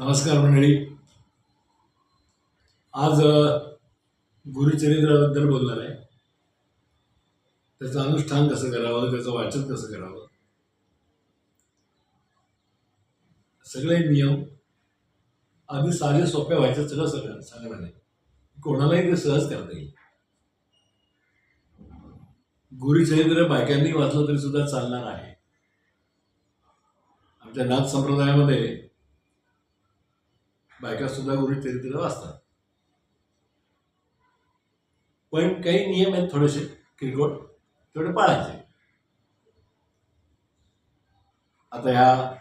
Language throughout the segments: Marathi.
नमस्कार मंडळी. आज गुरुचरित्राबद्दल बोलणार आहे. त्याचं अनुष्ठान कसं करावं त्याचं वाचन कसं करावं? सगळे नियम अगदी साधे सोप्या व्हायचं सगळं सगळं सांगणार आहे. कोणालाही ते सहज करता येईल. गुरुचरित्र बायकांनी वाचलं तरी सुद्धा चालणार आहे. आमच्या नाथ संप्रदायामध्ये बायका सुद्धा गुरुचरित्र वाचतात. पण काही नियम आहेत थोडेसे किरकोळ तेवढे पाळायचे. आता ह्या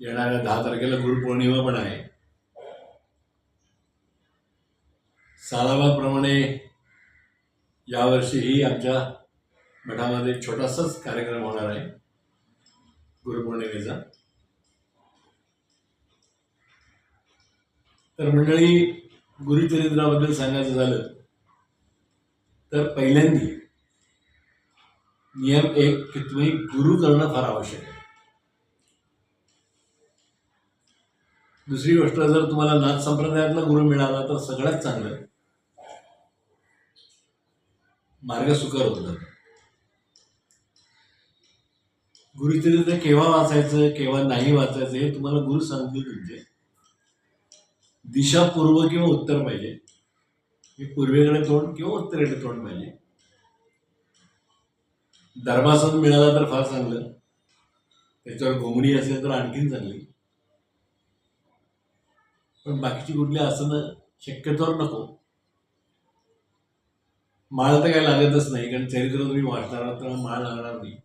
येणाऱ्या दहा तारखेला गुरुपौर्णिमा पण आहे. सालाबादप्रमाणे यावर्षीही आमच्या मठामध्ये छोटासाच कार्यक्रम होणार आहे गुरुपौर्णिमेचा. तर मंडळी गुरुचरित्राबद्दल सांगायचं झालं तर पहिल्यांदी नियम एक की तुम्ही गुरु करणं फार आवश्यक आहे. दुसरी गोष्ट जर तुम्हाला नाथ संप्रदायातला गुरु मिळाला तर सगळ्यात चांगलं मार्ग सुकर होतात गुरुचरित्र केव्हा वाचायचं केव्हा नाही वाचायचं हे तुम्हाला गुरु सांगतील तुमचे. दिशा पूर्व किंवा उत्तर पाहिजे. हे पूर्वेकडे तोंड किंवा उत्तरेकडे तोंड पाहिजे. धर्मासन मिळाला तर फार चांगलं. त्याच्यावर घोंगडी असेल तर आणखीन चांगली. पण बाकीची कुठली आसनं शक्यतोवर नको. माळ तर काही लागतच नाही कारण चरित्र तुम्ही वाचणार तर माळ लागणार नाही.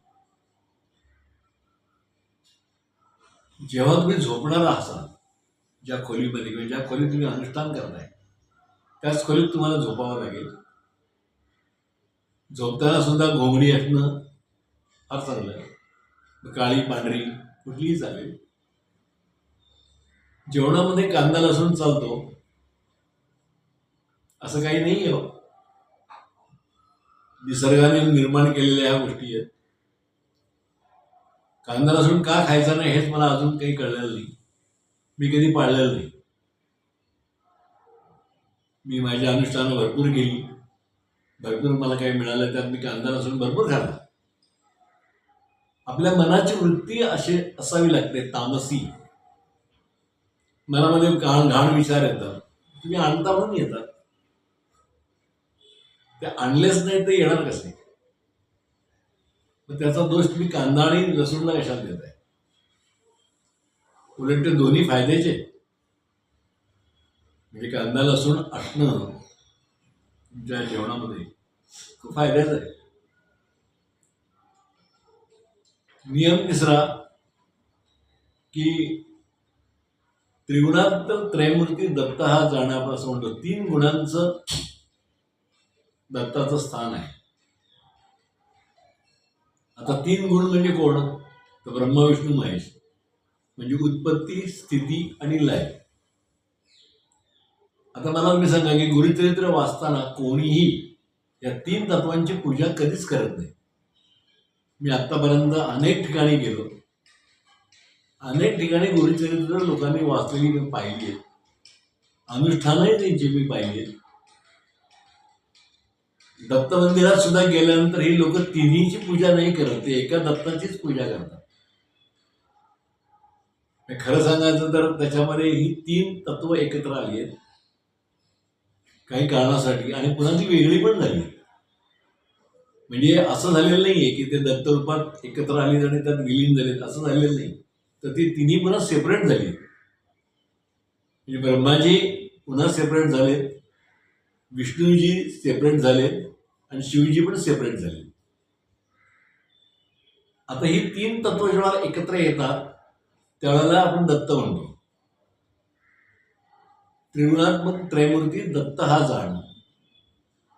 जेव्हा तुम्ही झोपणार असाल ज्या खोलीमध्ये किंवा ज्या खोलीत तुम्ही अनुष्ठान करताय त्याच खोलीत तुम्हाला झोपावं लागेल. झोपताना सुद्धा घोंगडी असणं फार चांगलं आहे. काळी पांढरी कुठलीही चालेल. जेवणामध्ये कांदा लसूण चालतो. असं काही नाही आहे हो. निसर्गाने निर्माण केलेल्या ह्या गोष्टी आहेत. कांदा लसूण का खायचा नाही हेच मला अजून काही कळलेलं नाही. मी कधी पाळलेलं नाही. मी माझ्या अनुष्ठानं भरपूर केली. भरपूर मला काही मिळालं त्यात मी कांदा असून भरपूर खाल्ला. आपल्या मनाची वृत्ती अशी असावी लागते तामसी. मनामध्ये घाण घाण विचार येतात. तुम्ही आणता म्हणून येतात. ते आणलेच नाही ते येणार कसे? मग त्याचा दोष तुम्ही कांदा आणि लसूणला कशात आहे उलट दोन्ही फायद्याचे. म्हणजे कांदा लसूण असणं तुमच्या जेवणामध्ये खूप फायद्याचं आहे. नियम तिसरा की त्रिगुणात त्रयमूर्ती दत्त हा जाण्यापासून म्हणतो तीन गुणांचं दत्ताचं स्थान आहे. आता तीन गुण म्हणजे कोण? तर ब्रह्मा विष्णू महेश. म्हणजे उत्पत्ती स्थिती आणि लय आता मला मी सांगा की गुरुचरित्र वाचताना कोणीही या तीन तत्वांची पूजा कधीच करत नाही मी आतापर्यंत अनेक ठिकाणी गेलो अनेक ठिकाणी गुरुचरित्र लोकांनी वाचलेली मी पाहिली आहेत. अनुष्ठानही त्यांची मी पाहिली आहेत. दत्त मंदिरात सुद्धा गेल्यानंतर ही लोक तिन्हीची पूजा नाही करत ते एका दत्ताचीच पूजा करतात खरं सांगायचं तर त्याच्यामध्ये ही तीन तत्व एकत्र आली आहेत. काही कारणासाठी आणि पुन्हा ती वेगळी पण झाली म्हणजे असं झालेलं नाहीये की ते दत्तरूपात एकत्र आली आणि त्यात विलीन झालेत. असं झालेलं नाही. तर ती तिन्ही पुन्हा सेपरेट झाली. म्हणजे ब्रह्माजी पुन्हा सेपरेट झालेत. विष्णूजी सेपरेट झालेत आणि शिवजी पण सेपरेट झाले आता ही तीन तत्व जेव्हा एकत्र येतात त्यावेळेला आपण दत्त म्हणतो. त्रिगुणात्मक त्रयमूर्ती दत्त हा जाण.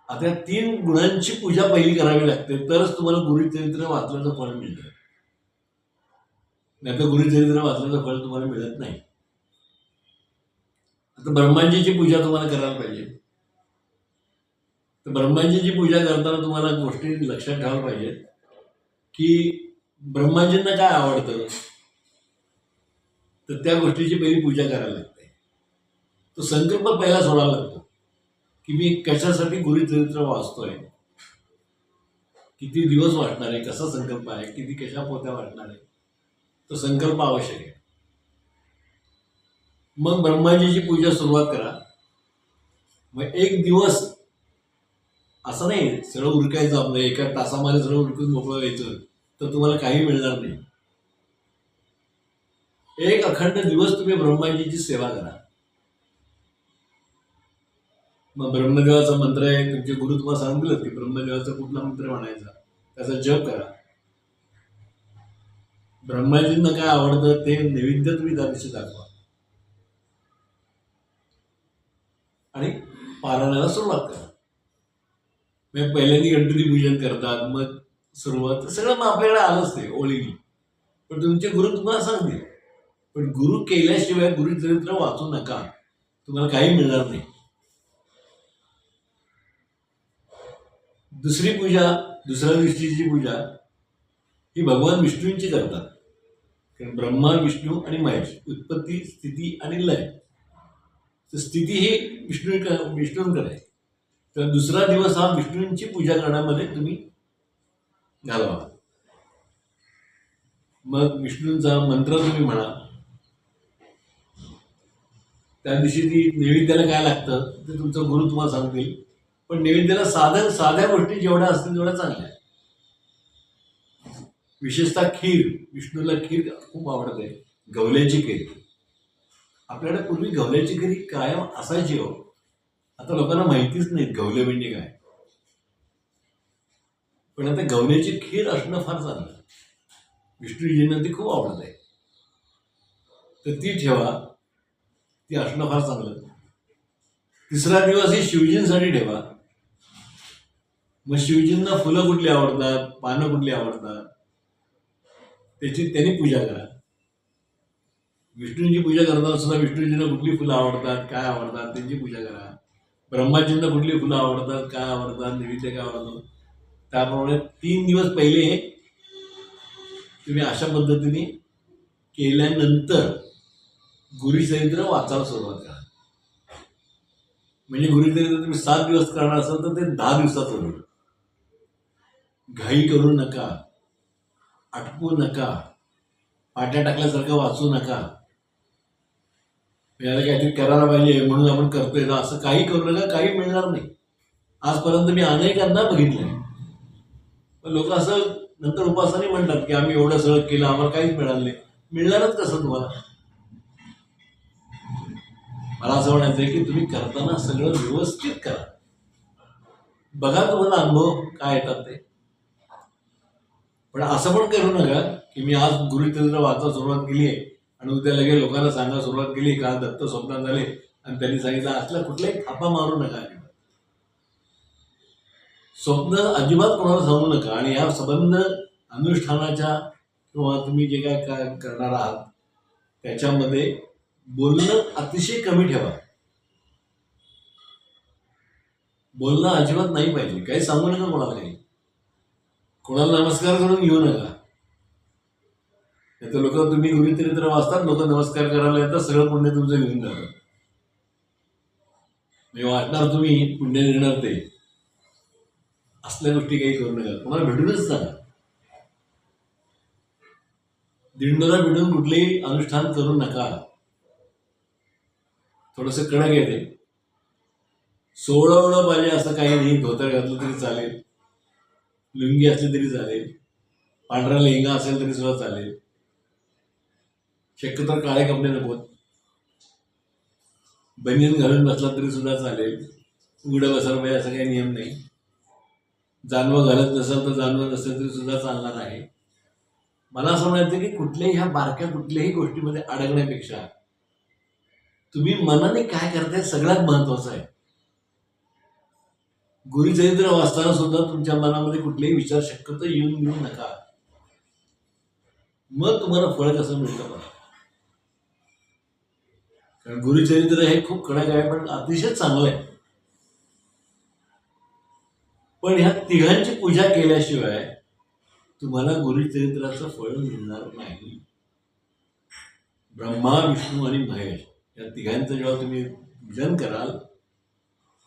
आता तीन गुणांची पूजा पहिली करावी लागते तरच तुम्हाला गुरुचरित्र वाचल्याचं फळ मिळतं नाही तर गुरुचरित्र वाचल्याचं फळ तुम्हाला मिळत नाही. आता ब्रह्मांजीची पूजा तुम्हाला करायला पाहिजे. तर ब्रह्मांजीची पूजा करताना तुम्हाला गोष्टी लक्षात ठेवायला पाहिजेत की ब्रह्माजींना काय आवडतं? तर त्या गोष्टीची पहिली पूजा करायला लागते. तो संकल्प पहिला सोडायला लागतो. की मी कशासाठी गुरुचरित्र वाचतोय? किती दिवस वाटणार आहे? कसा संकल्प आहे? किती कशा पोत्या वाटणार आहे? तो संकल्प आवश्यक आहे. मग ब्रह्माजीची पूजा सुरुवात करा. मग एक दिवस असं नाही सगळं उरकायचं आपलं. एका तासामध्ये सगळं उरकून मोकळं व्हायचं. तर तुम्हाला काही मिळणार नाही. एक अखंड दिवस तुम्ही ब्रह्माजीची सेवा करा. मग ब्रह्मदेवाचा मंत्र आहे तुमचे गुरु तुम्हाला सांगितलं की ब्रह्मदेवाचा कुठला मंत्र म्हणायचा? त्याचा जप करा. ब्रह्माजींना काय आवडतं ते नैवेद्य तुम्ही त्या दिवशी दाखवा. आणि पारायणाला सुरुवात करा. मग पहिल्यांदा गणपती पूजन करतात मग सुरुवात सगळं मग आपल्याकडे आलंच ते ओळीनी. पण तुमचे गुरु तुम्हाला सांगतील. पण गुरु केल्याशिवाय गुरुचरित्र वाचू नका. तुम्हाला काही मिळणार नाही. दुसरी पूजा दुसऱ्या दिवशीची पूजा ही भगवान विष्णूंची करतात. कारण ब्रह्मा विष्णू आणि महेश उत्पत्ती स्थिती आणि लय. तर स्थिती ही विष्णू विष्णूंकडे आहे. तर दुसरा दिवस हा विष्णूंची पूजा करण्यामध्ये तुम्ही घालवा. मग विष्णूंचा मंत्र तुम्ही म्हणा. त्या दिवशी ती नैवेद्याला काय लागतं. ते तुमचं गुरु तुम्हाला सांगतील. पण नैवेद्याला साधन साध्या गोष्टी जेवढ्या असतील तेवढ्या चांगल्या विशेषतः खीर. विष्णूला खीर खूप आवडते. गवल्याची खीर. आपल्याकडे पूर्वी गवल्याची खीर कायम असायची हो. आता लोकांना माहितीच नाही गवले म्हणजे काय. पण आता गवल्याची खीर असणं फार चांगलं. विष्णूजींना ती खूप आवडत. आहे तर ती ठेवा. ती असणं फार चांगलं तिसरा दिवस ही शिवजींसाठी ठेवा. मग शिवजींना फुलं कुठली आवडतात पानं कुठली आवडतात त्याची त्यांनी पूजा करा. विष्णूंची पूजा करताना सुद्धा विष्णूजींना कुठली फुलं आवडतात काय आवडतात त्यांची पूजा करा. ब्रह्माजींना कुठली फुलं आवडतात काय आवडतात नैवेद्य काय आवडतात त्याप्रमाणे तीन दिवस पहिले तुम्ही अशा पद्धतीने केल्यानंतर गुरुचरित्र वाचायला सुरुवात करा. म्हणजे गुरुचरित्र तुम्ही सात दिवस करणार असाल तर ते दहा दिवसात होईल. घाई करू नका. अटकू नका. पाट्या टाकल्यासारखं वाचू नका. याला काहीतरी करायला पाहिजे म्हणून आपण करतोय. ना असं काही करू नका काही मिळणार नाही. आजपर्यंत मी अनेकांना बघितलंय. पण लोक असं नंतर उपासाने म्हणतात की आम्ही एवढं सगळं केलं आम्हाला काहीच मिळालं नाही. मिळणारच कसं तुम्हाला? मला असं म्हणायचं आहे की तुम्ही करताना सगळं व्यवस्थित करा. बघा तुम्हाला अनुभव काय येतात ते. पण असं पण करू नका की मी आज गुरुचरित्र वाचा सुरुवात केली आहे आणि उद्या लगेच लोकांना सांगा सुरुवात केली का दत्त स्वप्नात झाले आणि त्यांनी सांगितलं असल्या कुठलाही थापा मारू नका. अजिबात स्वप्न अजिबात कोणाला सांगू नका आणि या संबंध अनुष्ठानाच्या किंवा तुम्ही जे काय काय करणार आहात त्याच्यामध्ये बोलणं अतिशय कमी ठेवा. बोलणं अजिबात नाही पाहिजे. काही सांगू नका कोणाला काही. कोणाला नमस्कार करून घेऊ नका. नाही तर लोक तुम्ही गुरुचरित्र वाचतात लोक नमस्कार करायला येतात सगळं पुण्य तुमचं घेऊन जातात. मी वाटणार तुम्ही पुण्य देणार ते. असल्या गोष्टी काही करू नका. कोणाला भेटूनच जाणार. दिंडोरा भेटून कुठलेही अनुष्ठान करू नका. थोडंसं कडक येते सोळवणं पाहिजे असं काही नाही धोतर घातलं तरी चालेल. लुंगी असली तरी चालेल. पांढरा लेहंगा असेल तरी सुद्धा चालेल. शक्यतो काळे कपडे नकोत बनियन घालून बसला तरी सुद्धा चालेल. उघडं बसायला पाहिजे असा काही नियम नाही. जानवं घालत नसेल तर जानवं नसेल तरी सुद्धा चालणार आहे. मला असं म्हणायचं की कुठल्याही ह्या बारक्या कुठल्याही गोष्टीमध्ये अडकण्यापेक्षा तुम्ही मनाने काय करताय सगळ्यात महत्वाचं आहे. गुरुचरित्र वाचताना सुद्धा तुमच्या मनामध्ये कुठलेही विचार शक्यतो येऊन मिळू नका. मग तुम्हाला फळ कसं मिळतं बघा. कारण गुरुचरित्र हे खूप कडक आहे पण अतिशय चांगलं आहे. पण ह्या तिघांची पूजा केल्याशिवाय तुम्हाला गुरुचरित्राचं फळ मिळणार नाही. ब्रह्मा विष्णू आणि महेश. या तिघांचं जेव्हा तुम्ही पूजन कराल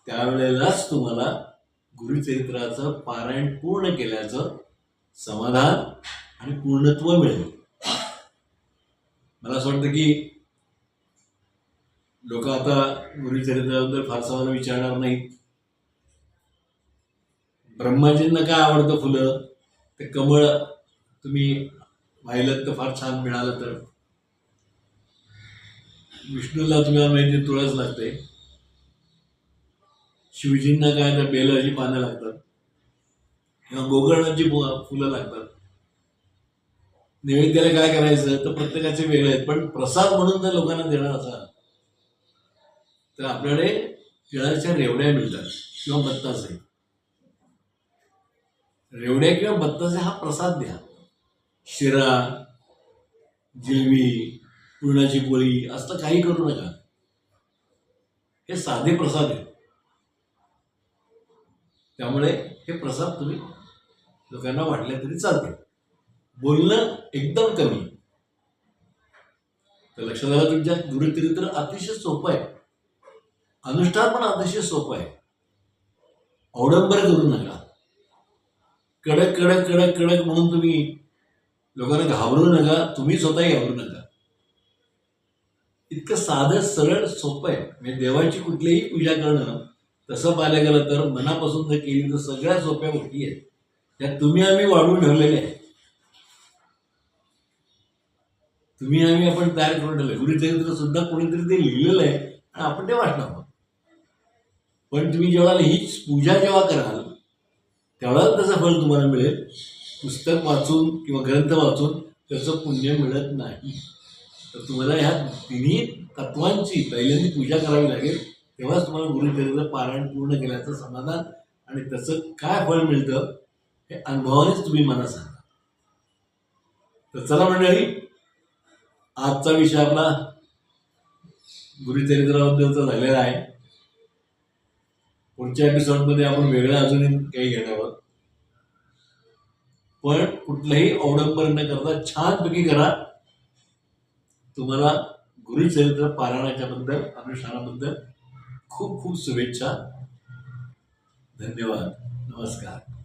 त्यावेळेलाच तुम्हाला गुरुचरित्राचं पारायण पूर्ण केल्याचं समाधान आणि पूर्णत्व मिळेल. मला असं वाटतं की लोक आता गुरुचरित्राबद्दल फारसा मला विचारणार नाहीत. ब्रह्माजींना काय आवडतं फुलं? ते कमळ तुम्ही वाहिलं तर फार छान मिळालं तर. विष्णूला तुम्हाला माहिती तुळस लागते. शिवजींना काय तर बेलाची पानं लागतात. किंवा गोकर्णाची फुलं लागतात. नैवेद्याला काय करायचं? तर प्रत्येकाचे वेगळे आहेत. पण प्रसाद म्हणून जर लोकांना देणार असाल तर आपल्याकडे तिळाच्या रेवड्या मिळतात किंवा बत्तासे रेवड्या किंवा बत्तासे हा प्रसाद द्या. शिरा जिलबी पुरणाची पोळी असं काही करू नका. हे साधे प्रसाद आहेत. त्यामुळे हे प्रसाद तुम्ही लोकांना वाटले तरी चालते बोलणं एकदम कमी. तर लक्षात आलं तुमच्या गुरुचरित्र अतिशय सोपं आहे. अनुष्ठान पण अतिशय सोपं आहे. अवडंबर करू नका. कडक कडक कडक कडक म्हणून तुम्ही लोकांना घाबरू नका. तुम्ही स्वतःही घाबरू नका. इतकं साधं सरळ सोपं आहे. म्हणजे देवाची कुठलीही पूजा करणं तसं पाहिलं गेलं तर मनापासून जर केली तर सगळ्या सोप्या गोष्टी आहेत. त्या तुम्ही आम्ही वाढवून ठेवलेल्या आहेत. तुम्ही आम्ही आपण तयार करून ठेवले गुरुचरित्र सुद्धा कोणीतरी ते लिहिलेलं आहे आणि आपण ते वाचणार आहोत. पण तुम्ही जेव्हा हीच पूजा जेव्हा कराल तेवढाच त्याचं फळ तुम्हाला मिळेल. पुस्तक वाचून किंवा ग्रंथ वाचून त्याचं पुण्य मिळत नाही. तर तुम्हाला ह्या तिन्ही तत्वांची पहिल्यांदी पूजा करावी लागेल. तेव्हाच तुम्हाला गुरुचरित्र पारायण पूर्ण केल्याचं समाधान आणि त्याचं काय फळ मिळतं हे अनुभवानेच तुम्ही मला सांगा. तर चला मंडळी आजचा विषय आपला गुरुचरित्राबद्दलचा झालेला आहे. पुढच्या एपिसोडमध्ये आपण वेगळं अजूनही काही घेणार आहोत. पण कुठलंही अवडंबर न करता छानपैकी करा. तुम्हाला गुरुचरित्र पारायणाच्या बद्दल अनुष्ठानाबद्दल खूप खूप शुभेच्छा. धन्यवाद. नमस्कार.